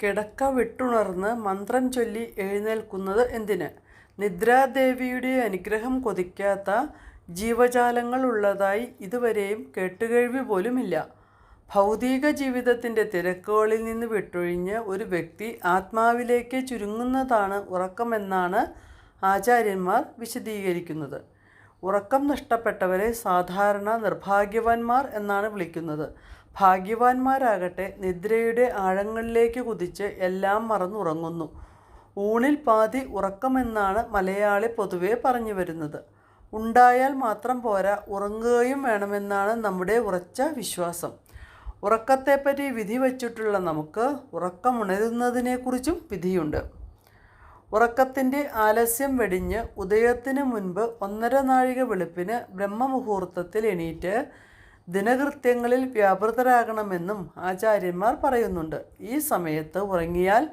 കിടക്ക വിട്ടുണർന്ന് മന്ത്രം ചൊല്ലി എഴുന്നേൽക്കുന്നത് എന്തിന്? നിദ്രാദേവിയുടെ അനുഗ്രഹം കൊതിക്കാത്ത ജീവജാലങ്ങൾ ഉള്ളതായി ഇതുവരെയും കേട്ടുകേഴ്വി പോലുമില്ല. ഭൗതിക ജീവിതത്തിന്റെ തിരക്കുകളിൽ നിന്ന് വിട്ടൊഴിഞ്ഞ് ഒരു വ്യക്തി ആത്മാവിലേക്ക് ചുരുങ്ങുന്നതാണ് ഉറക്കമെന്നാണ് ആചാര്യന്മാർ വിശദീകരിക്കുന്നത്. ഉറക്കം നഷ്ടപ്പെട്ടവരെ സാധാരണ നിർഭാഗ്യവാന്മാർ എന്നാണ് വിളിക്കുന്നത്. ഭാഗ്യവാന്മാരാകട്ടെ നിദ്രയുടെ ആഴങ്ങളിലേക്ക് കുതിച്ച് എല്ലാം മറന്നുറങ്ങുന്നു. ഊണിൽ പാതി ഉറക്കമെന്നാണ് മലയാളി പൊതുവെ പറഞ്ഞു വരുന്നത്. ഉണ്ടായാൽ മാത്രം പോരാ ഉറങ്ങുകയും വേണമെന്നാണ് നമ്മുടെ ഉറച്ച വിശ്വാസം. ഉറക്കത്തെപ്പറ്റി വിധി വച്ചിട്ടുള്ള നമുക്ക് ഉറക്കമുണരുന്നതിനെക്കുറിച്ചും വിധിയുണ്ട്. ഉറക്കത്തിന്റെ ആലസ്യം വെടിഞ്ഞ് ഉദയത്തിന് മുൻപ് ഒന്നര നാഴിക വെളുപ്പിന് ബ്രഹ്മമുഹൂർത്തത്തിൽ എണീറ്റ് ദിനകൃത്യങ്ങളിൽ വ്യാപൃതരാകണമെന്നും ആചാര്യന്മാർ പറയുന്നുണ്ട്. ഈ സമയത്ത് ഉറങ്ങിയാൽ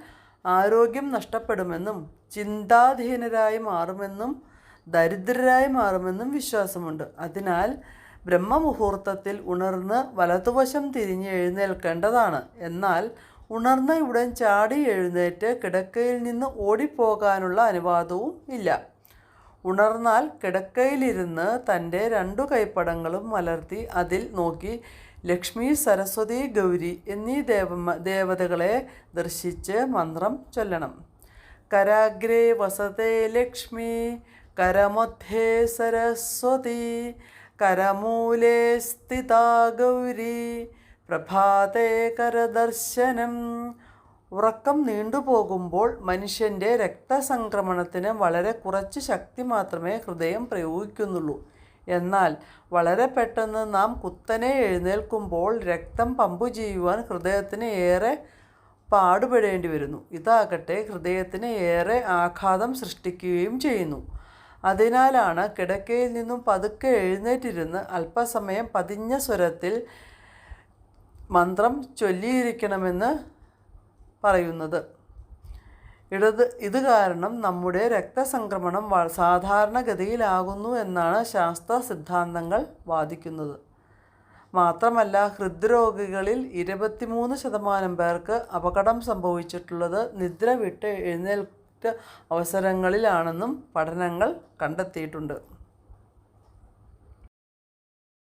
ആരോഗ്യം നഷ്ടപ്പെടുമെന്നും ചിന്താധീനരായി മാറുമെന്നും ദരിദ്രരായി മാറുമെന്നും വിശ്വാസമുണ്ട്. അതിനാൽ ബ്രഹ്മമുഹൂർത്തത്തിൽ ഉണർന്ന് വലതുവശം തിരിഞ്ഞ് എഴുന്നേൽക്കേണ്ടതാണ്. എന്നാൽ ഉണർന്ന ഉടൻ ചാടി എഴുന്നേറ്റ് കിടക്കയിൽ നിന്ന് ഓടിപ്പോകാനുള്ള അനുവാദവും ഇല്ല. ഉണർന്നാൽ കിടക്കയിലിരുന്ന് തന്റെ രണ്ടു കൈപ്പടങ്ങളും മലർത്തി അതിൽ നോക്കി ലക്ഷ്മി സരസ്വതി ഗൗരി എന്നീ ദേവ ദേവതകളെ ദർശിച്ച് മന്ത്രം ചൊല്ലണം. കരാഗ്രേ വസതേ ലക്ഷ്മി കരമധ്യേ സരസ്വതി കരമൂലേ സ്ഥിതാ ഗൗരി പ്രഭാതേ കരദർശനം ഉറക്കം നീണ്ടുപോകുമ്പോൾ മനുഷ്യന്റെ രക്തസംക്രമണത്തിന് വളരെ കുറച്ച് ശക്തി മാത്രമേ ഹൃദയം പ്രയോഗിക്കുന്നുള്ളൂ. എന്നാൽ വളരെ പെട്ടെന്ന് നാം കുത്തനെ എഴുന്നേൽക്കുമ്പോൾ രക്തം പമ്പു ചെയ്യുവാൻ ഹൃദയത്തിന് ഏറെ പാടുപെടേണ്ടി വരുന്നു. ഇതാകട്ടെ ഹൃദയത്തിന് ഏറെ ആഘാതം സൃഷ്ടിക്കുകയും ചെയ്യുന്നു. അതിനാലാണ് കിടക്കയിൽ നിന്നും പതുക്കെ എഴുന്നേറ്റിരുന്ന് അല്പസമയം പതിഞ്ഞ സ്വരത്തിൽ മന്ത്രം ചൊല്ലിയിരിക്കണമെന്ന് പറയുന്നത്. ഇടത് ഇത് കാരണം നമ്മുടെ രക്തസംക്രമണം സാധാരണഗതിയിലാകുന്നു എന്നാണ് ശാസ്ത്ര സിദ്ധാന്തങ്ങൾ വാദിക്കുന്നത്. മാത്രമല്ല ഹൃദ്രോഗികളിൽ ഇരുപത്തിമൂന്ന് ശതമാനം പേർക്ക് അപകടം സംഭവിച്ചിട്ടുള്ളത് നിദ്ര വിട്ട് എഴുന്നേൽക്ക അവസരങ്ങളിലാണെന്നും പഠനങ്ങൾ കണ്ടെത്തിയിട്ടുണ്ട്.